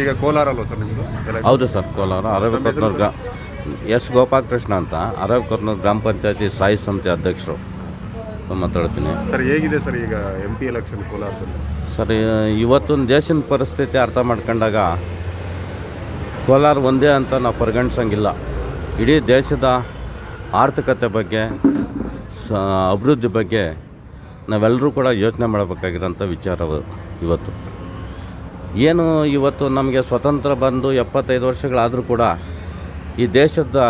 ಈಗ ಕೋಲಾರ ಅಲ್ವಾ ಸರ್ ನಿಮ್ಮದು? ಹೌದು ಸರ್ ಕೋಲಾರ. ಅರವಿಕೊತ್ನೂರು ಗ್ರಾ ಎಸ್ ಗೋಪಾಲಕೃಷ್ಣ ಅಂತ. ಅರವಿಕೊತ್ನೂರು ಗ್ರಾಮ ಪಂಚಾಯತಿ ಸಾಯಿ ಸಮಿತಿ ಅಧ್ಯಕ್ಷರು. ಮಾತಾಡ್ತೀನಿ. ಸರ್ ಹೇಗಿದೆ ಸರ್ ಈಗ ಎಂ ಪಿ ಎಲೆಕ್ಷನ್ ಕೋಲಾರದಲ್ಲಿ? ಸರ್ ಇವತ್ತಿನ ದೇಶದ ಪರಿಸ್ಥಿತಿ ಅರ್ಥ ಮಾಡ್ಕೊಂಡಾಗ ಕೋಲಾರ ಒಂದೇ ಅಂತ ನಾವು ಪರಿಗಣಿಸಂಗಿಲ್ಲ. ಇಡೀ ದೇಶದ ಆರ್ಥಿಕತೆ ಬಗ್ಗೆ ಸ ಅಭಿವೃದ್ಧಿ ಬಗ್ಗೆ ನಾವೆಲ್ಲರೂ ಕೂಡ ಯೋಚನೆ ಮಾಡಬೇಕಾಗಿರೋಂಥ ವಿಚಾರ ಅದು ಇವತ್ತು. ಏನು ಇವತ್ತು ನಮಗೆ ಸ್ವತಂತ್ರ ಬಂದು ಎಪ್ಪತ್ತೈದು ವರ್ಷಗಳಾದರೂ ಕೂಡ ಈ ದೇಶದ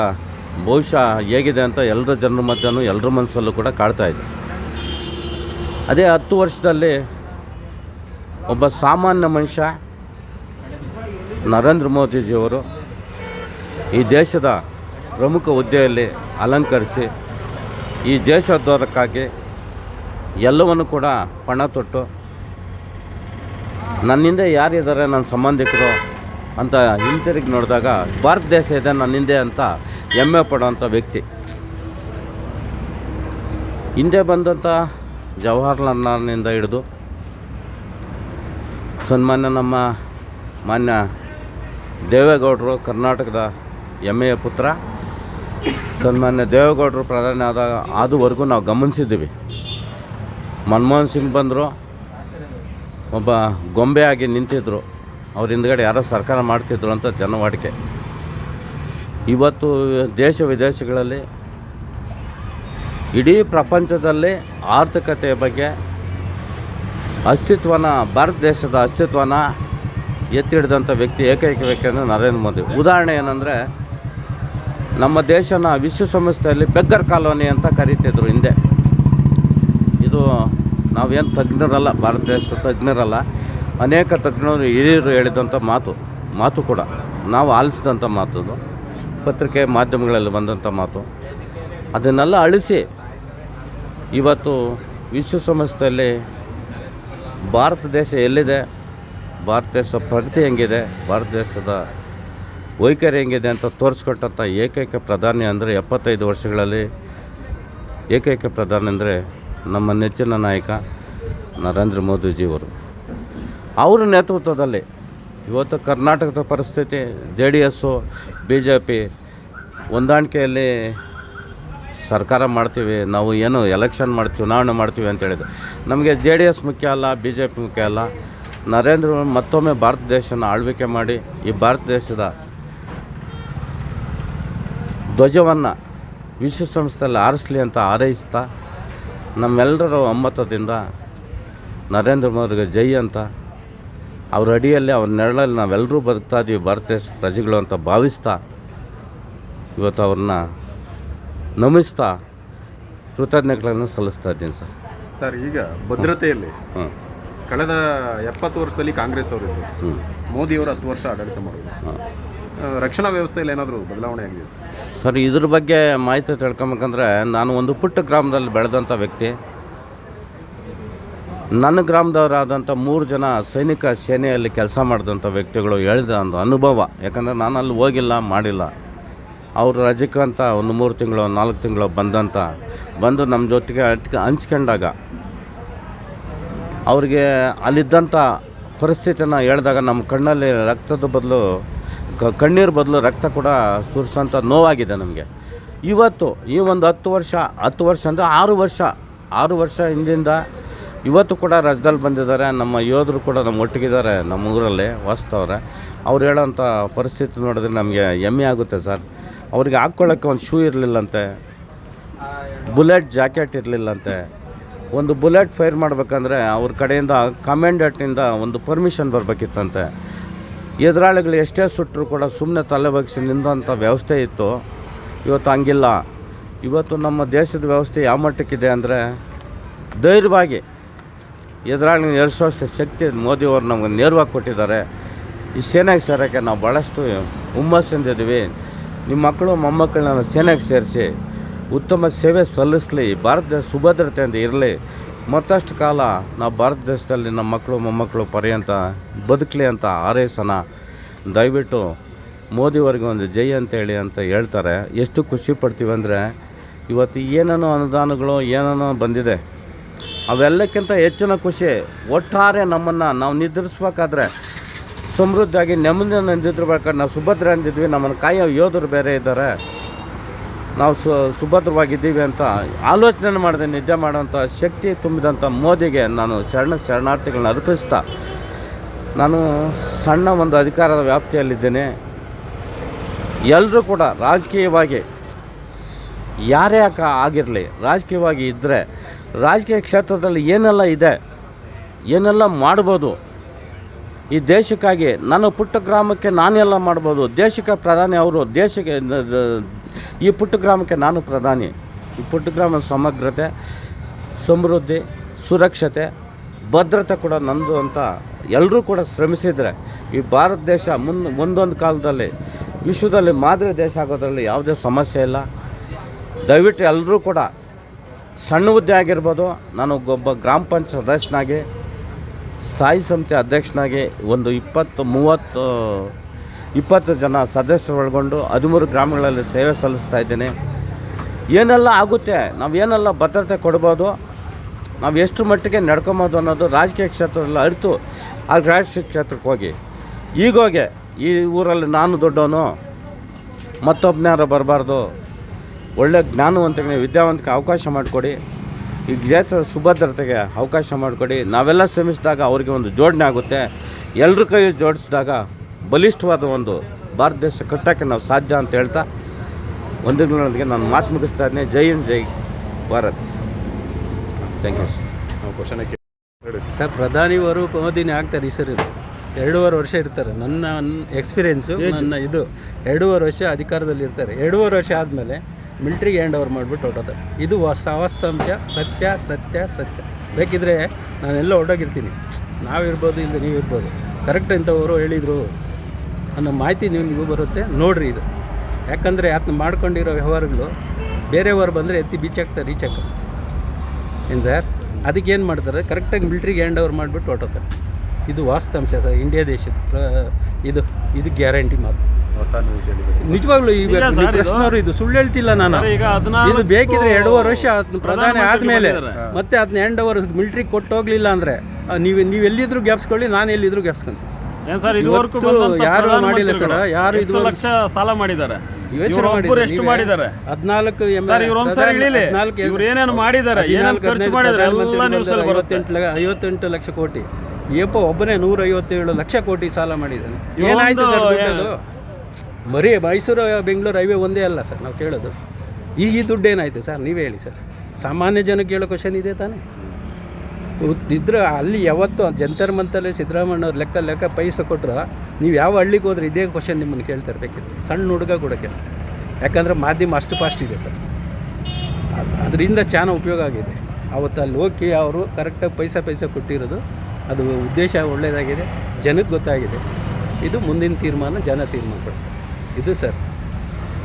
ಭವಿಷ್ಯ ಹೇಗಿದೆ ಅಂತ ಎಲ್ಲರ ಜನರ ಮಧ್ಯನೂ ಎಲ್ಲರ ಮನಸ್ಸಲ್ಲೂ ಕೂಡ ಕಾಡ್ತಾ ಇದೆ. ಅದೇ ಹತ್ತು ವರ್ಷದಲ್ಲಿ ಒಬ್ಬ ಸಾಮಾನ್ಯ ಮನುಷ್ಯ ನರೇಂದ್ರ ಮೋದಿಜಿಯವರು ಈ ದೇಶದ ಪ್ರಮುಖ ಹುದ್ದೆಯಲ್ಲಿ ಅಲಂಕರಿಸಿ ಈ ದೇಶದವರಕ್ಕಾಗಿ ಎಲ್ಲವನ್ನು ಕೂಡ ಪಣ ತೊಟ್ಟು ನನ್ನಿಂದ ಯಾರಿದ್ದಾರೆ ನನ್ನ ಸಂಬಂಧಿಕರು ಅಂತ ಹಿಂತಿರುಗಿ ನೋಡಿದಾಗ ಭಾರತ ದೇಶ ಇದೆ ನನ್ನಿಂದೆ ಅಂತ ಹೆಮ್ಮೆ ಪಡುವಂಥ ವ್ಯಕ್ತಿ. ಹಿಂದೆ ಬಂದಂಥ ಜವಾಹರ್ಲಾಲ್ ನೆಹರೂನಿಂದ ಹಿಡಿದು ಸನ್ಮಾನ್ಯ ನಮ್ಮ ಮಾನ್ಯ ದೇವೇಗೌಡರು ಕರ್ನಾಟಕದ ಹೆಮ್ಮೆಯ ಪುತ್ರ, ಸನ್ಮಾನ್ಯ ದೇವೇಗೌಡರು ಪ್ರಧಾನಿ ಆದಾಗ ಆದುವರೆಗೂ ನಾವು ಗಮನಿಸಿದ್ದೀವಿ. ಮನಮೋಹನ್ ಸಿಂಗ್ ಬಂದರು ಒಬ್ಬ ಗೊಂಬೆಯಾಗಿ ನಿಂತಿದ್ದರು ಅವ್ರ ಹಿಂದ್ಗಡೆ ಯಾರೋ ಸರ್ಕಾರ ಮಾಡ್ತಿದ್ರು ಅಂತ ಜನವಾಡಿಕೆ. ಇವತ್ತು ದೇಶ ವಿದೇಶಗಳಲ್ಲಿ ಇಡೀ ಪ್ರಪಂಚದಲ್ಲಿ ಆರ್ಥಿಕತೆಯ ಬಗ್ಗೆ ಅಸ್ತಿತ್ವನ, ಭಾರತ ದೇಶದ ಅಸ್ತಿತ್ವನ ಎತ್ತಿ ಹಿಡಿದಂಥ ವ್ಯಕ್ತಿ ಏಕೈಕ ವ್ಯಕ್ತಿ ಅಂದರೆ ನರೇಂದ್ರ ಮೋದಿ. ಉದಾಹರಣೆ ಏನಂದರೆ, ನಮ್ಮ ದೇಶನ ವಿಶ್ವಸಂಸ್ಥೆಯಲ್ಲಿ ಬೆಗ್ಗರ್ ಕಾಲೋನಿ ಅಂತ ಕರೀತಿದ್ರು ಹಿಂದೆ. ಇದು ನಾವೇನು ತಜ್ಞರಲ್ಲ, ಭಾರತ ದೇಶದ ತಜ್ಞರಲ್ಲ, ಅನೇಕ ತಜ್ಞರು ಹಿರಿಯರು ಹೇಳಿದಂಥ ಮಾತು ಮಾತು ಕೂಡ. ನಾವು ಆಲಿಸಿದಂಥ ಮಾತುದು ಪತ್ರಿಕೆ ಮಾಧ್ಯಮಗಳಲ್ಲಿ ಬಂದಂಥ ಮಾತು. ಅದನ್ನೆಲ್ಲ ಅಳಿಸಿ ಇವತ್ತು ವಿಶ್ವಸಂಸ್ಥೆಯಲ್ಲಿ ಭಾರತ ದೇಶ ಎಲ್ಲಿದೆ, ಭಾರತ ದೇಶದ ಪ್ರಗತಿ ಹೆಂಗಿದೆ, ಭಾರತ ದೇಶದ ವೈಖರಿ ಹೆಂಗಿದೆ ಅಂತ ತೋರಿಸ್ಕೊಟ್ಟಂಥ ಏಕೈಕ ಪ್ರಧಾನಿ ಅಂದರೆ ಎಪ್ಪತ್ತೈದು ವರ್ಷಗಳಲ್ಲಿ ಏಕೈಕ ಪ್ರಧಾನಿ ಅಂದರೆ ನಮ್ಮ ನೆಚ್ಚಿನ ನಾಯಕ ನರೇಂದ್ರ ಮೋದಿಜಿಯವರು. ಅವರ ನೇತೃತ್ವದಲ್ಲಿ ಇವತ್ತು ಕರ್ನಾಟಕದ ಪರಿಸ್ಥಿತಿ, J D S B J P ಹೊಂದಾಣಿಕೆಯಲ್ಲಿ ಸರ್ಕಾರ ಮಾಡ್ತೀವಿ, ನಾವು ಏನು ಎಲೆಕ್ಷನ್ ಮಾಡಿ, ಚುನಾವಣೆ ಮಾಡ್ತೀವಿ ಅಂತ ಹೇಳಿದ್ರು. ನಮಗೆ ಜೆ ಡಿ ಎಸ್ ಮುಖ್ಯ ಅಲ್ಲ, ಬಿ ಜೆ ಪಿ ಮುಖ್ಯ ಅಲ್ಲ. ನರೇಂದ್ರ ಮತ್ತೊಮ್ಮೆ ಭಾರತ ದೇಶನ ಆಳ್ವಿಕೆ ಮಾಡಿ ಈ ಭಾರತ ದೇಶದ ಧ್ವಜವನ್ನು ವಿಶ್ವಸಂಸ್ಥೆಯಲ್ಲಿ ಆರಿಸಲಿ ಅಂತ ಹಾರೈಸ್ತಾ ನಮ್ಮೆಲ್ಲರ ಒಮ್ಮತದಿಂದ ನರೇಂದ್ರ ಮೋದಿಗೆ ಜೈ ಅಂತ ಅವ್ರ ಅಡಿಯಲ್ಲಿ ಅವ್ರ ನೆರಳಲ್ಲಿ ನಾವೆಲ್ಲರೂ ಬದುಕ್ತಾ ಇದೀವಿ ಭಾರತ ದೇಶ ಪ್ರಜೆಗಳು ಅಂತ ಭಾವಿಸ್ತಾ ಇವತ್ತು ಅವ್ರನ್ನ ನಮಿಸ್ತಾ ಕೃತಜ್ಞತೆಗಳನ್ನು ಸಲ್ಲಿಸ್ತಾ ಇದ್ದೀನಿ ಸರ್. ಸರ್ ಈಗ ಭದ್ರತೆಯಲ್ಲಿ ಹ್ಞೂ ಕಳೆದ ಎಪ್ಪತ್ತು ವರ್ಷದಲ್ಲಿ ಕಾಂಗ್ರೆಸ್ ಅವರಿದ್ದರು ಹ್ಞೂ ಮೋದಿಯವರು ಹತ್ತು ವರ್ಷ ಆಡಳಿತ ಮಾಡಿದ್ರು. ರಕ್ಷಣಾ ವ್ಯವಸ್ಥೆಯಲ್ಲಿ ಏನಾದರೂ ಬದಲಾವಣೆ ಆಗಿದೆ ಸರ್? ಇದ್ರ ಬಗ್ಗೆ ಮಾಹಿತಿ ತಿಳ್ಕೊಬೇಕಂದ್ರೆ ನಾನು ಒಂದು ಪುಟ್ಟ ಗ್ರಾಮದಲ್ಲಿ ಬೆಳೆದಂಥ ವ್ಯಕ್ತಿ. ನನ್ನ ಗ್ರಾಮದವರಾದಂಥ ಮೂರು ಜನ ಸೈನಿಕ ಸೇನೆಯಲ್ಲಿ ಕೆಲಸ ಮಾಡಿದಂಥ ವ್ಯಕ್ತಿಗಳು ಹೇಳಿದ ಒಂದು ಅನುಭವ. ಯಾಕಂದರೆ ನಾನು ಅಲ್ಲಿ ಹೋಗಿಲ್ಲ, ಮಾಡಿಲ್ಲ. ಅವರು ರಜಕ್ಕೆ ಒಂದು ಮೂರು ತಿಂಗಳು, ನಾಲ್ಕು ತಿಂಗಳು ಬಂದಂಥ, ಬಂದು ನಮ್ಮ ಜೊತೆಗೆ ಹಂಚ್ಕೊಂಡಾಗ ಅವ್ರಿಗೆ ಅಲ್ಲಿದ್ದಂಥ ಪರಿಸ್ಥಿತಿನ ಹೇಳಿದಾಗ ನಮ್ಮ ಕಣ್ಣಲ್ಲಿ ರಕ್ತದ ಬದಲು ಕಣ್ಣೀರು ಬದಲು ರಕ್ತ ಕೂಡ ಸುರಿಸೋಂಥ ನೋವಾಗಿದೆ ನಮಗೆ. ಇವತ್ತು ಈ ಒಂದು ಹತ್ತು ವರ್ಷ ಹತ್ತು ವರ್ಷ ಅಂದರೆ ಆರು ವರ್ಷ ಆರು ವರ್ಷ ಹಿಂದಿಂದ ಇವತ್ತು ಕೂಡ ರಜದಲ್ಲಿ ಬಂದಿದ್ದಾರೆ. ನಮ್ಮ ಯೋಧರು ಕೂಡ ನಮ್ಮ ಒಟ್ಟಿಗಿದ್ದಾರೆ, ನಮ್ಮ ಊರಲ್ಲಿ ವಾಸ್ತವ್ರೆ ಅವ್ರು. ಹೇಳೋಂಥ ಪರಿಸ್ಥಿತಿ ನೋಡಿದ್ರೆ ನಮಗೆ ಹೆಮ್ಮೆ ಆಗುತ್ತೆ ಸರ್. ಅವ್ರಿಗೆ ಹಾಕ್ಕೊಳ್ಳೋಕ್ಕೆ ಒಂದು ಶೂ ಇರಲಿಲ್ಲಂತೆ, ಬುಲೆಟ್ ಜಾಕೆಟ್ ಇರಲಿಲ್ಲಂತೆ. ಒಂದು ಬುಲೆಟ್ ಫೈರ್ ಮಾಡಬೇಕಂದ್ರೆ ಅವ್ರ ಕಡೆಯಿಂದ ಕಮಾಂಡೆಂಟ್ನಿಂದ ಒಂದು ಪರ್ಮಿಷನ್ ಬರಬೇಕಿತ್ತಂತೆ. ಎದುರಾಳಿಗಳು ಎಷ್ಟೇ ಸುಟ್ಟರು ಕೂಡ ಸುಮ್ಮನೆ ತಲೆ ನಿಂದಂಥ ವ್ಯವಸ್ಥೆ ಇತ್ತು. ಇವತ್ತು ಹಂಗಿಲ್ಲ. ಇವತ್ತು ನಮ್ಮ ದೇಶದ ವ್ಯವಸ್ಥೆ ಯಾವ ಮಟ್ಟಕ್ಕಿದೆ ಅಂದರೆ ಧೈರ್ಯವಾಗಿ ಎದುರಾಳಿ ಎರಿಸೋಷ್ಟು ಶಕ್ತಿ ಮೋದಿಯವರು ನಮಗೆ ನೇರವಾಗಿ ಕೊಟ್ಟಿದ್ದಾರೆ. ಈ ಸೇನೆಗೆ ಸೇರೋಕ್ಕೆ ನಾವು ಭಾಳಷ್ಟು ಹುಮ್ಮಸ್ಸಿಂದಿದ್ದೀವಿ ನಿಮ್ಮ ಮಕ್ಕಳು ಮೊಮ್ಮಕ್ಕಳನ್ನ ಸೇನೆಗೆ ಸೇರಿಸಿ ಉತ್ತಮ ಸೇವೆ ಸಲ್ಲಿಸಲಿ, ಭಾರತದ ಸುಭದ್ರತೆಯಿಂದ ಇರಲಿ ಮತ್ತಷ್ಟು ಕಾಲ ನಾವು ಭಾರತ ದೇಶದಲ್ಲಿ ನಮ್ಮ ಮಕ್ಕಳು, ಮೊಮ್ಮಕ್ಕಳು ಪರ್ಯಂತ ಬದುಕಲಿ ಅಂತ ಆರೈಸನ ದಯವಿಟ್ಟು ಮೋದಿವರೆಗೆ ಒಂದು ಜೈ ಅಂತೇಳಿ ಅಂತ ಹೇಳ್ತಾರೆ. ಎಷ್ಟು ಖುಷಿ ಪಡ್ತೀವಿ ಅಂದರೆ ಇವತ್ತು ಏನೇನೋ ಅನುದಾನಗಳು, ಏನೇನೋ ಬಂದಿದೆ. ಅವೆಲ್ಲಕ್ಕಿಂತ ಹೆಚ್ಚಿನ ಖುಷಿ ಒಟ್ಟಾರೆ ನಮ್ಮನ್ನು ನಾವು ನಿದ್ರಿಸ್ಬೇಕಾದ್ರೆ ಸಮೃದ್ಧಿಯಾಗಿ ನೆಮ್ಮದಿಯನ್ನು ಅಂದಿದ್ರ ಬೇಕಾದ್ರೆ ನಾವು ಸುಭದ್ರ ಅಂದಿದ್ವಿ ನಮ್ಮನ್ನು ಕಾಯೋ ಯೋಧರು ಬೇರೆ ಇದ್ದಾರೆ. ನಾವು ಸು ಸುಭದ್ರವಾಗಿದ್ದೀವಿ ಅಂತ ಆಲೋಚನೆ ಮಾಡಿದೆ ನಿದ್ದೆ ಮಾಡೋಂಥ ಶಕ್ತಿ ತುಂಬಿದಂಥ ಮೋದಿಗೆ ನಾನು ಶರಣ ಶರಣಾರ್ಥಿಗಳನ್ನ ಅರ್ಪಿಸ್ತಾ ನಾನು ಸಣ್ಣ ಒಂದು ಅಧಿಕಾರದ ವ್ಯಾಪ್ತಿಯಲ್ಲಿದ್ದೇನೆ. ಎಲ್ಲರೂ ಕೂಡ ರಾಜಕೀಯವಾಗಿ ಯಾರೇ ಯಾಕ ಆಗಿರಲಿ, ರಾಜಕೀಯವಾಗಿ ಇದ್ದರೆ ರಾಜಕೀಯ ಕ್ಷೇತ್ರದಲ್ಲಿ ಏನೆಲ್ಲ ಇದೆ, ಏನೆಲ್ಲ ಮಾಡ್ಬೋದು, ಈ ದೇಶಕ್ಕಾಗಿ ನನ್ನ ಪುಟ್ಟ ಗ್ರಾಮಕ್ಕೆ ನಾನೆಲ್ಲ ಮಾಡ್ಬೋದು, ದೇಶಕ್ಕೆ ಪ್ರಧಾನಿ ಅವರು, ದೇಶಕ್ಕೆ ಈ ಪುಟ್ಟ ಗ್ರಾಮಕ್ಕೆ ನಾನು ಪ್ರಧಾನಿ. ಈ ಪುಟ್ಟ ಗ್ರಾಮ ಸಮಗ್ರತೆ, ಸಮೃದ್ಧಿ, ಸುರಕ್ಷತೆ, ಭದ್ರತೆ ಕೂಡ ನಂದು ಅಂತ ಎಲ್ಲರೂ ಕೂಡ ಶ್ರಮಿಸಿದರೆ ಈ ಭಾರತ ದೇಶ ಮುನ್ ಒಂದೊಂದು ಕಾಲದಲ್ಲಿ, ವಿಶ್ವದಲ್ಲಿ ಮಾದರಿ ದೇಶ ಆಗೋದ್ರಲ್ಲಿ ಯಾವುದೇ ಸಮಸ್ಯೆ ಇಲ್ಲ. ದಯವಿಟ್ಟು ಎಲ್ಲರೂ ಕೂಡ ಸಣ್ಣ ಹುದ್ದೆ ಆಗಿರ್ಬೋದು, ನಾನು ಒಬ್ಬ ಗ್ರಾಮ ಪಂಚಾಯತ್ ಸದಸ್ಯನಾಗಿ, ಸ್ಥಾಯಿ ಸಮಿತಿ ಅಧ್ಯಕ್ಷನಾಗಿ ಒಂದು ಇಪ್ಪತ್ತು, ಮೂವತ್ತು ಇಪ್ಪತ್ತು ಜನ ಸದಸ್ಯರು ಒಳಗೊಂಡು ಹದಿಮೂರು ಗ್ರಾಮಗಳಲ್ಲಿ ಸೇವೆ ಸಲ್ಲಿಸ್ತಾ ಇದ್ದೇನೆ. ಏನೆಲ್ಲ ಆಗುತ್ತೆ? ನಾವು ಏನೆಲ್ಲ ಭದ್ರತೆ ಕೊಡ್ಬೋದು? ನಾವು ಎಷ್ಟು ಮಟ್ಟಿಗೆ ನಡ್ಕೊಬೋದು ಅನ್ನೋದು ರಾಜಕೀಯ ಕ್ಷೇತ್ರದಲ್ಲಿ ಅರಿತು ಆ ರಾಜಕೀಯ ಕ್ಷೇತ್ರಕ್ಕೆ ಹೋಗಿ. ಈಗೋಗೆ ಈ ಊರಲ್ಲಿ ನಾನು ದೊಡ್ಡವನು ಮತ್ತೊಬ್ಬನಾರು ಬರಬಾರ್ದು? ಒಳ್ಳೆ ಜ್ಞಾನವಂತಿಗೆ ವಿದ್ಯಾವಂತಕ್ಕೆ ಅವಕಾಶ ಮಾಡಿಕೊಡಿ. ಈ ಕ್ಷೇತ್ರದ ಸುಭದ್ರತೆಗೆ ಅವಕಾಶ ಮಾಡಿಕೊಡಿ. ನಾವೆಲ್ಲ ಶ್ರಮಿಸಿದಾಗ ಅವರಿಗೆ ಒಂದು ಜೋಡಣೆ ಆಗುತ್ತೆ. ಎಲ್ಲರ ಕೈ ಜೋಡಿಸಿದಾಗ ಬಲಿಷ್ಠವಾದ ಒಂದು ಭಾರತ ದೇಶ ಕಟ್ಟೋಕ್ಕೆ ನಾವು ಸಾಧ್ಯ ಅಂತ ಹೇಳ್ತಾ ಒಂದಿನೊಂದಿಗೆ ನಾನು ಮಾತು ಮುಗಿಸ್ತಾ ಇದ್ದೇನೆ ಜೈ ಹಿಂದ್ ಜೈ ಭಾರತ್. ಥ್ಯಾಂಕ್ ಯು ಸರ್ ನಾವು ಕ್ವಶನ್ ಸರ್ ಪ್ರಧಾನಿಯವರು ಮೋದಿನೇ ಆಗ್ತಾರೆ ಈ ಸರಿ. ಎರಡೂವರೆ ವರ್ಷ ಇರ್ತಾರೆ. ನನ್ನ ಎಕ್ಸ್ಪೀರಿಯೆನ್ಸು ನನ್ನ ಇದು. ಎರಡೂವರೆ ವರ್ಷ ಅಧಿಕಾರದಲ್ಲಿ ಇರ್ತಾರೆ. ಎರಡೂವರೆ ವರ್ಷ ಆದಮೇಲೆ ಮಿಲ್ಟ್ರಿಗೆ ಹ್ಯಾಂಡ್ ಓವರ್ ಮಾಡಿಬಿಟ್ಟು ಹೊರಟೋದು. ಇದು ಹೊಸ ವಾಸ್ತವಾಂಶ ಸತ್ಯ ಸತ್ಯ ಸತ್ಯ. ಬೇಕಿದ್ರೆ ನಾನೆಲ್ಲ ಹೊರಟೋಗಿರ್ತೀನಿ. ನಾವಿರ್ಬೋದು ಇಲ್ಲ ನೀವಿರ್ಬೋದು. ಕರೆಕ್ಟ್ ಇಂಥವರು ಹೇಳಿದರು. ಅನ್ನೋ ಮಾಹಿತಿ ನಿಮಗೂ ಬರುತ್ತೆ ನೋಡಿರಿ ಇದು. ಯಾಕಂದರೆ ಅದನ್ನ ಮಾಡ್ಕೊಂಡಿರೋ ವ್ಯವಹಾರಗಳು ಬೇರೆಯವರು ಬಂದರೆ ಎತ್ತಿ ಬೀಚಾಕ್ತಾರೆ ರೀಚಾಕ ಏನು ಸರ್? ಅದಕ್ಕೆ ಏನು ಮಾಡ್ತಾರೆ? ಕರೆಕ್ಟಾಗಿ ಮಿಲ್ಟ್ರಿಗೆ ಹ್ಯಾಂಡ್ ಓವರ್ ಮಾಡಿಬಿಟ್ಟು ಹೊಟ್ಟೋತಾರೆ ಇದು ವಾಸ್ತಾಂಶ ಸರ್ ಇಂಡಿಯಾ ದೇಶದ ಇದು ಇದು ಗ್ಯಾರಂಟಿ ಮಾತು. ಹೊಸ ನ್ಯೂಸ್ ಹೇಳಿದ್ರು ನಿಜವಾಗ್ಲೂ ಈಗ ನೀವು ಪ್ರಶ್ನವ್ರು ಇದು ಸುಳ್ಳು ಹೇಳ್ತಿಲ್ಲ ನಾನು. ಇದು ಬೇಕಿದ್ರೆ ಎರಡೂವರೆ ವರ್ಷ ಅದನ್ನ ಪ್ರಧಾನಿ ಆದಮೇಲೆ. ಮತ್ತೆ ಅದನ್ನ ಹ್ಯಾಂಡ್ ಓವರ್ ಮಿಲ್ಟ್ರಿಗೆ ಕೊಟ್ಟು ಹೋಗ್ಲಿಲ್ಲ ಅಂದರೆ ನೀವು ನೀವು ಎಲ್ಲಿದ್ರು ಗ್ಯಾಪ್ಸ್ಕೊಳ್ಳಿ ನಾನು ಎಲ್ಲಿದ್ರು ಗ್ಯಾಪ್ಸ್ಕೊಂತೀನಿ. ಏನ್ ಸರ್ ಇದುವರೆಗೂ ಬಂದಂತ ಯಾರು ಪ್ರಧಾನಮಂತ್ರಿಗಳು ಮಾಡಿಲ್ಲ ಸರ್, ಯಾರು ಎಷ್ಟು ಇದುವರೆಗೂ- ಲಕ್ಷ ಸಾಲ ಮಾಡಿದ್ದಾರೆ. ಯೋಚನೆ ಇವ್ರು ಮಾಡಿ ಒಬ್ಬರು ಸರ್, ಎಷ್ಟು ನೀವೇ. ಮಾಡಿದ್ದಾರೆ? ಹದಿನಾಲ್ಕು ಸರ್ ಇವ್ರು ಒಂದ್ಸರಿ ಇಳಿಲಿ. ಇವ್ರು ಏನೇನು ಮಾಡಿದ್ದಾರೆ ಏನೇನು ಖರ್ಚು ಮಾಡಿದ್ದಾರೆ ಎಲ್ಲ ನ್ಯೂಸ್ ಅಲ್ಲಿ ಬರುತ್ತೆ. ಐವತ್ತೆಂಟು ಲಕ್ಷ ಐವತ್ತೆಂಟು ಲಕ್ಷ ಕೋಟಿ. ಯಪ್ಪ ಒಬ್ಬನೇ ನೂರ ಐವತ್ತೇಳು ಲಕ್ಷ ಕೋಟಿ ಸಾಲ ಮಾಡಿದ್ದಾನೆ. ಏನಾಯ್ತು ಸರ್ ದುಡ್ಡದು? ಬರೀ ಮೈಸೂರು ಬೆಂಗಳೂರು ಹೈವೇ ಒಂದೇ ಅಲ್ಲ ಸರ್ ನಾವು ಕೇಳೋದು. ಈಗ ಈ ದುಡ್ಡು ಏನಾಯ್ತು ಸರ್? ನೀವೇ ಹೇಳಿ ಸರ್. ಸಾಮಾನ್ಯ ಜನಕ್ಕೆ ಕೇಳೋ ಕ್ವಶನ್ ಇದೆ ತಾನೇ? ಇದ್ರೆ ಅಲ್ಲಿ ಯಾವತ್ತು ಜಂತರ್ ಮಂತಲ್ಲಿ ಸಿದ್ದರಾಮಯ್ಯ ಅವ್ರು ಲೆಕ್ಕ ಲೆಕ್ಕ ಪೈಸೆ ಕೊಟ್ಟರು ನೀವು ಯಾವ ಹಳ್ಳಿಗೆ ಹೋದ್ರೆ ಇದೇ ಕ್ವಶನ್ ನಿಮ್ಮನ್ನು ಕೇಳ್ತಾ ಇರಬೇಕಿತ್ತು. ಸಣ್ಣ ಹುಡುಗ ಕೂಡ ಕೇಳ್ತಾರೆ ಯಾಕಂದರೆ ಮಾಧ್ಯಮ ಅಷ್ಟು ಫಾಸ್ಟ್ ಇದೆ ಸರ್. ಅದ್- ಅದರಿಂದ ಚಾನ ಉಪಯೋಗ ಆಗಿದೆ. ಅವತ್ತು ಅಲ್ಲಿ ಹೋಗಿ ಅವರು ಕರೆಕ್ಟಾಗಿ ಪೈಸಾ ಪೈಸಾ ಕೊಟ್ಟಿರೋದು, ಅದು ಉದ್ದೇಶ ಒಳ್ಳೆಯದಾಗಿದೆ ಜನಕ್ಕೆ ಗೊತ್ತಾಗಿದೆ. ಇದು ಮುಂದಿನ ತೀರ್ಮಾನ, ಜನ ತೀರ್ಮಾನ ಇದು ಸರ್.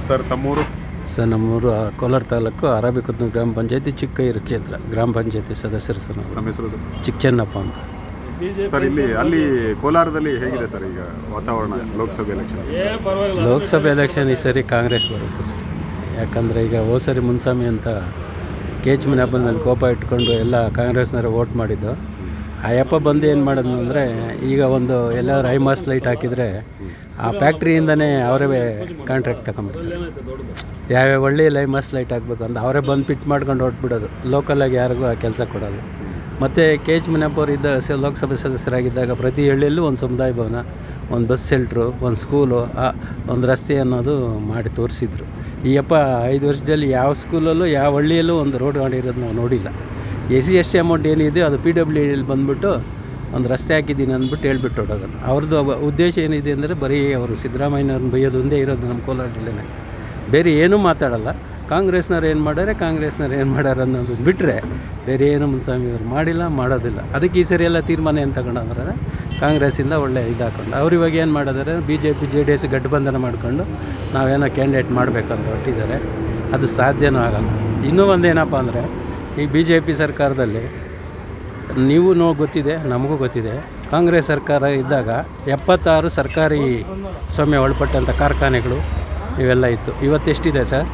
ಸರ್, ತಮ್ಮೂರು ಸರ್ ನಮ್ಮೂರು ಕೋಲಾರ ತಾಲೂಕು ಅರಬಿಕುತ್ನ ಗ್ರಾಮ ಪಂಚಾಯತಿ ಚಿಕ್ಕೈರು ಕ್ಷೇತ್ರ ಗ್ರಾಮ ಪಂಚಾಯತಿ ಸದಸ್ಯರು ಸರ್ ನಾವು. ನಮ್ಮ ಹೆಸರು ಸರ್? ಚಿಕ್ಕಚನ್ನಪ್ಪ ಅಂತ. ಸರ್ ಇಲ್ಲಿ ಅಲ್ಲಿ ಕೋಲಾರದಲ್ಲಿ ಹೇಗಿದೆ ಸರ್ ಈಗ ವಾತಾವರಣ ಲೋಕಸಭೆ ಎಲೆಕ್ಷನ್ ಏನ್ ಪರವಾಗಿಲ್ಲ. ಲೋಕಸಭೆ ಎಲೆಕ್ಷನ್ ಈ ಸರಿ ಕಾಂಗ್ರೆಸ್ ಬರುತ್ತೆ ಸರ್. ಯಾಕಂದರೆ ಈಗ ಹೋದ ಸರಿ ಮುನ್ಸಾಮಿ ಅಂತ ಕೆ ಎಚ್ ಮುನಿಯಪ್ಪನ ಮೇಲೆ ಕೋಪ ಇಟ್ಕೊಂಡು ಎಲ್ಲ ಕಾಂಗ್ರೆಸ್ನವರು ವೋಟ್ ಮಾಡಿದ್ದು. ಆ ಯಪ್ಪ ಬಂದು ಏನು ಮಾಡೋದು ಅಂದರೆ ಈಗ ಒಂದು ಎಲ್ಲಾದ್ರೂ ಮಾಸ್ ಲೈಟ್ ಹಾಕಿದರೆ ಆ ಫ್ಯಾಕ್ಟ್ರಿಯಿಂದನೇ ಅವರೇ ಕಾಂಟ್ರಾಕ್ಟ್ ತಗೊಂಬಿಡ್ತಾರೆ ಯಾವ್ಯಾವ ಲೈ ಮಾಸ್ ಲೈಟ್ ಹಾಕ್ಬೇಕು ಅಂತ ಅವರೇ ಬಂದು ಪಿಟ್ ಮಾಡ್ಕೊಂಡು ಹೊಟ್ಬಿಡೋದು ಲೋಕಲಾಗಿ ಯಾರಿಗೂ ಆ ಕೆಲಸ ಕೊಡೋದು. ಮತ್ತು ಕೆ ಎಚ್ ಮುನಿಯಪ್ಪವರು ಇದ್ದ ಲೋಕಸಭೆ ಸದಸ್ಯರಾಗಿದ್ದಾಗ ಪ್ರತಿ ಹಳ್ಳಿಯಲ್ಲೂ ಒಂದು ಸಮುದಾಯ ಭವನ, ಒಂದು ಬಸ್ ಸೆಲ್ಟ್ರು ಒಂದು ಸ್ಕೂಲು ಒಂದು ರಸ್ತೆ ಅನ್ನೋದು ಮಾಡಿ ತೋರಿಸಿದ್ರು. ಈ ಅಪ್ಪ ಐದು ವರ್ಷದಲ್ಲಿ ಯಾವ ಸ್ಕೂಲಲ್ಲೂ ಯಾವ ಹಳ್ಳಿಯಲ್ಲೂ ಒಂದು ರೋಡ್ ಮಾಡಿರೋದು ನಾವು ನೋಡಿಲ್ಲ. S C S T amount ಏನಿದೆ ಅದು ಪಿ ಡಬ್ಲ್ಯೂ ಡಿಲಿ ಬಂದುಬಿಟ್ಟು ಒಂದು ರಸ್ತೆ ಹಾಕಿದ್ದೀನಿ ಅಂದ್ಬಿಟ್ಟು ಹೇಳ್ಬಿಟ್ಟು ಹೊಡೋಗೋಣ ಅವ್ರದ್ದು ಉದ್ದೇಶ ಏನಿದೆ ಅಂದರೆ ಬರೀ ಅವರು ಸಿದ್ದರಾಮಯ್ಯನವ್ರನ್ನ ಬೈಯೋದು ಒಂದೇ ಇರೋದು ನಮ್ಮ ಕೋಲಾರ ಜಿಲ್ಲೆನೇ. ಬೇರೆ ಏನೂ ಮಾತಾಡಲ್ಲ. ಕಾಂಗ್ರೆಸ್ನವ್ರು ಏನು ಮಾಡ್ಯಾರೆ? ಕಾಂಗ್ರೆಸ್ನವ್ರು ಏನು ಮಾಡ್ಯಾರ ಅನ್ನೋದು ಬಿಟ್ಟರೆ ಬೇರೆ ಏನು ಮುನ್ಸ್ವಾಮಿ ಅವರು ಮಾಡಿಲ್ಲ, ಮಾಡೋದಿಲ್ಲ. ಅದಕ್ಕೆ ಈ ಸರಿ ಎಲ್ಲ ತೀರ್ಮಾನ ಏನು ತಗೊಂಡಂದ್ರೆ ಕಾಂಗ್ರೆಸ್ಸಿಂದ ಒಳ್ಳೆ ಇದು ಹಾಕೊಂಡು. ಅವ್ರು ಇವಾಗ ಏನು ಮಾಡಿದಾರೆ? B J P J D S gathbandhan ಮಾಡಿಕೊಂಡು ನಾವೇನೋ ಕ್ಯಾಂಡಿಡೇಟ್ ಮಾಡಬೇಕಂತ ಹೊಟ್ಟಿದ್ದಾರೆ ಅದು ಸಾಧ್ಯನೂ ಆಗಲ್ಲ. ಇನ್ನೂ ಒಂದೇನಪ್ಪ ಅಂದರೆ ಈ ಬಿ ಜೆ ಪಿ ಸರ್ಕಾರದಲ್ಲಿ ನೀವು ನೋ ಗೊತ್ತಿದೆ, ನಮಗೂ ಗೊತ್ತಿದೆ. ಕಾಂಗ್ರೆಸ್ ಸರ್ಕಾರ ಇದ್ದಾಗ ಎಪ್ಪತ್ತಾರು ಸರ್ಕಾರಿ ಸ್ವಾಮ್ಯ ಒಳಪಟ್ಟಂಥ ಕಾರ್ಖಾನೆಗಳು ಇವೆಲ್ಲ ಇತ್ತು. ಇವತ್ತೆಷ್ಟಿದೆ ಸರ್?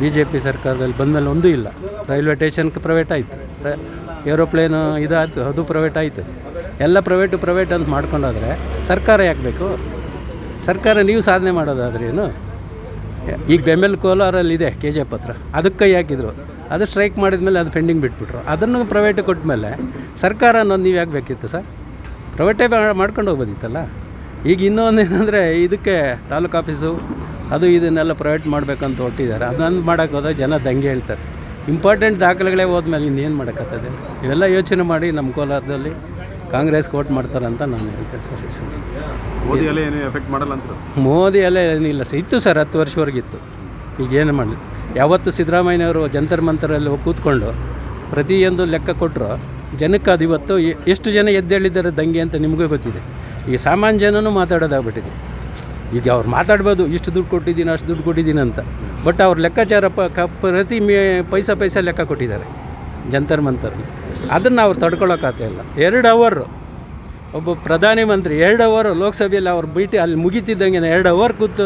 ಬಿ ಜೆ ಪಿ ಸರ್ಕಾರದಲ್ಲಿ ಬಂದಮೇಲೆ ಒಂದೂ ಇಲ್ಲ. ರೈಲ್ವೆ ಸ್ಟೇಷನ್ಗೆ ಪ್ರೈವೇಟ್ ಆಯಿತು. ಏರೋಪ್ಲೇನು ಇದಾಯಿತು, ಅದು ಪ್ರೈವೇಟ್ ಆಯಿತು. ಎಲ್ಲ ಪ್ರೈವೇಟು ಪ್ರೈವೇಟ್ ಅಂತ ಮಾಡ್ಕೊಂಡೋದ್ರೆ ಸರ್ಕಾರ ಯಾಕೆ ಬೇಕು? ಸರ್ಕಾರ ನೀವು ಸಾಧನೆ ಮಾಡೋದಾದ್ರೆ ಏನು? ಈಗ ಬೆಂಬಲ ಕೋಲಾರಲ್ಲಿ ಇದೆ ಕೆ ಜೆ ಹತ್ರ. ಅದಕ್ಕೆ ಕೈ ಹಾಕಿದ್ರು. ಅದು ಸ್ಟ್ರೈಕ್ ಮಾಡಿದ್ಮೇಲೆ ಅದು ಪೆಂಡಿಂಗ್ ಬಿಟ್ಬಿಟ್ರು. ಅದನ್ನು ಪ್ರೈವೇಟ್ ಕೊಟ್ಟಮೇಲೆ ಸರ್ಕಾರ ಅನ್ನೋದು ನೀವು ಯಾಕೆ ಬೇಕಿತ್ತು ಸರ್? ಪ್ರೈವೇಟೇ ಮಾಡ್ಕೊಂಡು ಹೋಗ್ಬೋದಿತ್ತಲ್ಲ? ಈಗ ಇನ್ನೊಂದು ಏನಂದರೆ ಇದಕ್ಕೆ ತಾಲೂಕು ಆಫೀಸು ಅದು ಇದನ್ನೆಲ್ಲ ಪ್ರೈವೇಟ್ ಮಾಡಬೇಕಂತ ಹೊಟ್ಟಿದ್ದಾರೆ ಅದನ್ನು ಮಾಡೋಕ್ಕೆ ಹೋದಾಗ ಜನ ದಂಗೆ ಹೇಳ್ತಾರೆ. ಇಂಪಾರ್ಟೆಂಟ್ ದಾಖಲೆಗಳೇ ಹೋದ್ಮೇಲೆ ಇನ್ನೇನು ಮಾಡೋಕ್ಕತ್ತದೆ ಇವೆಲ್ಲ ಯೋಚನೆ ಮಾಡಿ ನಮ್ಮ ಕೋಲಾರದಲ್ಲಿ. ಕಾಂಗ್ರೆಸ್ಗೆ ಮಾಡ್ತಾರೆ ಮಾಡ್ತಾರಂತ ನಾನು ಹೇಳ್ತೇನೆ ಸರ್ ಈ ಸಲ. ಮೋದಿ ಅಲ್ಲೇ ಏನು ಎಫೆಕ್ಟ್ ಮಾಡಲ್ಲ ಅಂತ ಮೋದಿ ಎಲ್ಲ ಏನಿಲ್ಲ ಸರ್. ಇತ್ತು ಸರ್ ಹತ್ತು ವರ್ಷವರೆಗಿತ್ತು. ಈಗೇನು ಮಾಡಲಿ? ಯಾವತ್ತು ಸಿದ್ದರಾಮಯ್ಯನವರು ಜಂತರ್ ಮಂತರಲ್ಲಿ ಹೋಗಿ ಕೂತ್ಕೊಂಡು ಪ್ರತಿಯೊಂದು ಲೆಕ್ಕ ಕೊಟ್ಟರು ಜನಕ್ಕೆ ಅದು ಇವತ್ತು ಎ- ಎಷ್ಟು ಜನ ಎದ್ದೇಳಿದ್ದಾರೆ ದಂಗೆ ಅಂತ ನಿಮಗೂ ಗೊತ್ತಿದೆ. ಈ ಸಾಮಾನ್ಯ ಜನನೂ ಮಾತಾಡೋದಾಗ್ಬಿಟ್ಟಿದೆ. ಈಗ ಅವ್ರು ಮಾತಾಡ್ಬೋದು ಇಷ್ಟು ದುಡ್ಡು ಕೊಟ್ಟಿದ್ದೀನಿ ಅಷ್ಟು ದುಡ್ಡು ಕೊಟ್ಟಿದ್ದೀನಿ ಅಂತ. ಬಟ್ ಅವ್ರ ಲೆಕ್ಕಾಚಾರ ಪ ಕ ಪ್ರತಿ ಮೇ ಪೈಸಾ ಪೈಸಾ ಲೆಕ್ಕ ಕೊಟ್ಟಿದ್ದಾರೆ ಜಂತರ್ ಮಂತರ್ ಅದನ್ನು ಅವ್ರು ತಡ್ಕೊಳ್ಳೋಕ್ಕಾಗ್ತಾಯಿಲ್ಲ ಎರಡು ಅವರು ಒಬ್ಬ ಪ್ರಧಾನಿ ಮಂತ್ರಿ ಎರಡು ಅವರು ಲೋಕಸಭೆಯಲ್ಲಿ ಅವ್ರು ಮೀಟಿ ಅಲ್ಲಿ ಮುಗಿತಿದ್ದಂಗೆ ಎರಡು ಅವರ್ ಕೂತು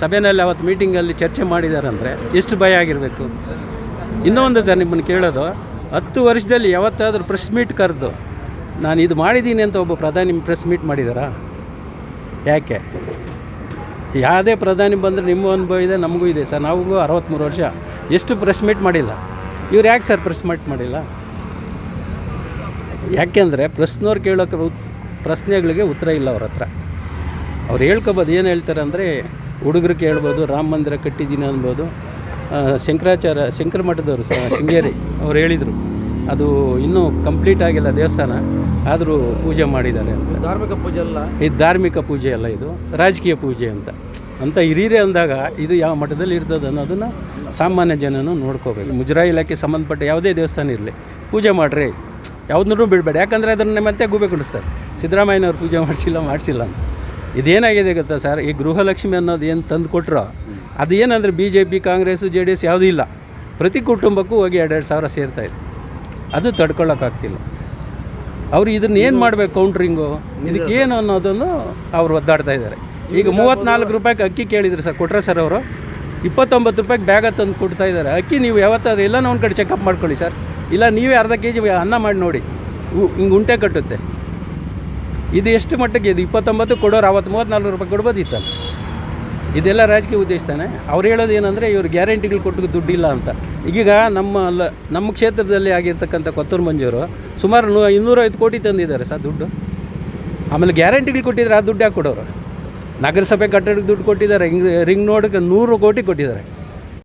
ಸಭೆಯಲ್ಲಿ ಅವತ್ತು ಮೀಟಿಂಗಲ್ಲಿ ಚರ್ಚೆ ಮಾಡಿದ್ದಾರೆ ಅಂದರೆ ಎಷ್ಟು ಭಯ ಆಗಿರಬೇಕು? ಇನ್ನೊಂದು ಸರ್ ನಿಮ್ಮನ್ನು ಕೇಳೋದು, ಹತ್ತು ವರ್ಷದಲ್ಲಿ ಯಾವತ್ತಾದರೂ ಪ್ರೆಸ್ ಮೀಟ್ ಕರೆದು ನಾನು ಇದು ಮಾಡಿದ್ದೀನಿ ಅಂತ ಒಬ್ಬ ಪ್ರಧಾನಿ ಪ್ರೆಸ್ ಮೀಟ್ ಮಾಡಿದಾರಾ? ಯಾಕೆ? ಯಾವುದೇ ಪ್ರಧಾನಿ ಬಂದರೆ ನಿಮ್ಮ ಅನುಭವ ಇದೆ, ನಮಗೂ ಇದೆ ಸರ್. ನಾವು ಅರವತ್ತ್ಮೂರು ವರ್ಷ. ಎಷ್ಟು ಪ್ರೆಸ್ ಮೀಟ್ ಮಾಡಿಲ್ಲ? ಇವ್ರು ಯಾಕೆ ಸರ್ ಪ್ರೆಸ್ ಮೀಟ್ ಮಾಡಿಲ್ಲ? ಯಾಕೆಂದರೆ ಪ್ರಶ್ನವ್ರು ಕೇಳೋಕೆ ಉತ್ ಪ್ರಶ್ನೆಗಳಿಗೆ ಉತ್ತರ ಇಲ್ಲ ಅವ್ರ ಹತ್ರ. ಅವ್ರು ಹೇಳ್ಕೊಬೋದು ಏನು ಹೇಳ್ತಾರೆ ಅಂದರೆ ಹುಡುಗರು ಕೇಳ್ಬೋದು ರಾಮ ಮಂದಿರ ಕಟ್ಟಿದ್ದೀನಿ ಅನ್ಬೋದು. ಶಂಕರಾಚಾರ್ಯ ಶಂಕರ ಮಠದವರು ಸಹ ಶೃಂಗೇರಿ ಅವ್ರು ಹೇಳಿದರು. ಅದು ಇನ್ನೂ ಕಂಪ್ಲೀಟ್ ಆಗಿಲ್ಲ ದೇವಸ್ಥಾನ ಆದರೂ ಪೂಜೆ ಮಾಡಿದ್ದಾರೆ ಅಂತ. ಧಾರ್ಮಿಕ ಪೂಜೆ ಅಲ್ಲ? ಇದು ಧಾರ್ಮಿಕ ಪೂಜೆ ಅಲ್ಲ ಇದು. ರಾಜಕೀಯ ಪೂಜೆ ಅಂತ. ಅಂತ ಹಿರಿಯರೇ ಅಂದಾಗ ಇದು ಯಾವ ಮಠದಲ್ಲಿ ಇರ್ತದೆ ಅನ್ನೋದನ್ನು ಸಾಮಾನ್ಯ ಜನನು ನೋಡ್ಕೋಬೇಕು. ಮುಜರಾಯಿ ಇಲಾಖೆ ಸಂಬಂಧಪಟ್ಟ ಯಾವುದೇ ದೇವಸ್ಥಾನ ಇರಲಿ ಪೂಜೆ ಮಾಡಿರಿ. ಯಾವುದನ್ನೂ ಬಿಡಬೇಡಿ. ಯಾಕಂದರೆ ಅದನ್ನು ಮತ್ತೆ ಗೂಬೆ ಕುಡಿಸ್ತಾರೆ. ಸಿದ್ದರಾಮಯ್ಯನವ್ರು ಪೂಜೆ ಮಾಡಿಸಿಲ್ಲ ಮಾಡಿಸಿಲ್ಲ ಅಂತ. ಇದೇನಾಗಿದೆ ಗೊತ್ತಾ ಸರ್? ಈ ಗೃಹಲಕ್ಷ್ಮಿ ಅನ್ನೋದು ಏನು ತಂದು ಕೊಟ್ಟರೋ ಅದು ಏನಂದರೆ B J P Congress J D S ಯಾವುದೂ ಇಲ್ಲ. ಪ್ರತಿ ಕುಟುಂಬಕ್ಕೂ ಹೋಗಿ ಎರಡೆರಡು ಸಾವಿರ ಸೇರ್ತಾ ಇದೆ. ಅದು ತಡ್ಕೊಳ್ಳೋಕ್ಕಾಗ್ತಿಲ್ಲ ಅವ್ರು ಇದನ್ನ ಏನು ಮಾಡಬೇಕು ಕೌಂಟ್ರಿಂಗು? ಇದಕ್ಕೇನು ಅನ್ನೋದನ್ನು ಅವ್ರು ಒದ್ದಾಡ್ತಾ ಇದ್ದಾರೆ. ಈಗ ಮೂವತ್ತ್ನಾಲ್ಕು ರೂಪಾಯಿಗೆ ಅಕ್ಕಿ ಕೇಳಿದ್ರು ಸರ್ ಕೊಟ್ರೆ ಸರ್ ಅವರು? ಇಪ್ಪತ್ತೊಂಬತ್ತು ರೂಪಾಯಿಗೆ ಬ್ಯಾಗ ತಂದು ಕೊಡ್ತಾ ಇದ್ದಾರೆ. ಅಕ್ಕಿ ನೀವು ಯಾವತ್ತಾದ್ರೂ ಎಲ್ಲ ಒಂದು ಕಡೆ ಚೆಕಪ್ ಮಾಡ್ಕೊಳ್ಳಿ ಸರ್. ಇಲ್ಲ, ನೀವೇ ಅರ್ಧ ಕೆ ಜಿ ಅನ್ನ ಮಾಡಿ ನೋಡಿ. ಹಿಂಗೆ ಉಂಟೆ ಕಟ್ಟುತ್ತೆ. ಇದು ಎಷ್ಟು ಮಟ್ಟಕ್ಕೆ ಇದು ಇಪ್ಪತ್ತೊಂಬತ್ತು ಕೊಡೋರು, ಅವತ್ತು ಮೂವತ್ತ್ನಾಲ್ಕು ರೂಪಾಯಿ ಕೊಡ್ಬೋದಿತ್ತಲ್ಲ ಇದೆಲ್ಲ ರಾಜಕೀಯ ಉದ್ದೇಶ ತಾನೆ. ಅವ್ರು ಹೇಳೋದು ಏನಂದರೆ, ಇವ್ರು ಗ್ಯಾರಂಟಿಗಳು ಕೊಟ್ಟು ದುಡ್ಡಿಲ್ಲ ಅಂತ. ಈಗೀಗ ನಮ್ಮ ನಮ್ಮ ಕ್ಷೇತ್ರದಲ್ಲಿ ಆಗಿರ್ತಕ್ಕಂಥ ಕೊತ್ತೂರು ಮಂಜೂರು ಸುಮಾರು ನೂ, ಇನ್ನೂರೈವತ್ತು ಕೋಟಿ ತಂದಿದ್ದಾರೆ ಸರ್ ದುಡ್ಡು. ಆಮೇಲೆ ಗ್ಯಾರಂಟಿಗಳು ಕೊಟ್ಟಿದ್ದಾರೆ ಆ ದುಡ್ಡು ಯಾಕೆ ಕೊಡೋರು? ನಗರಸಭೆ ಕಟ್ಟಡಕ್ಕೆ ದುಡ್ಡು ಕೊಟ್ಟಿದ್ದಾರೆ, ಹಿಂಗ್, ರಿಂಗ್ ನೋಡಕ್ಕೆ ನೂರು ಕೋಟಿ ಕೊಟ್ಟಿದ್ದಾರೆ.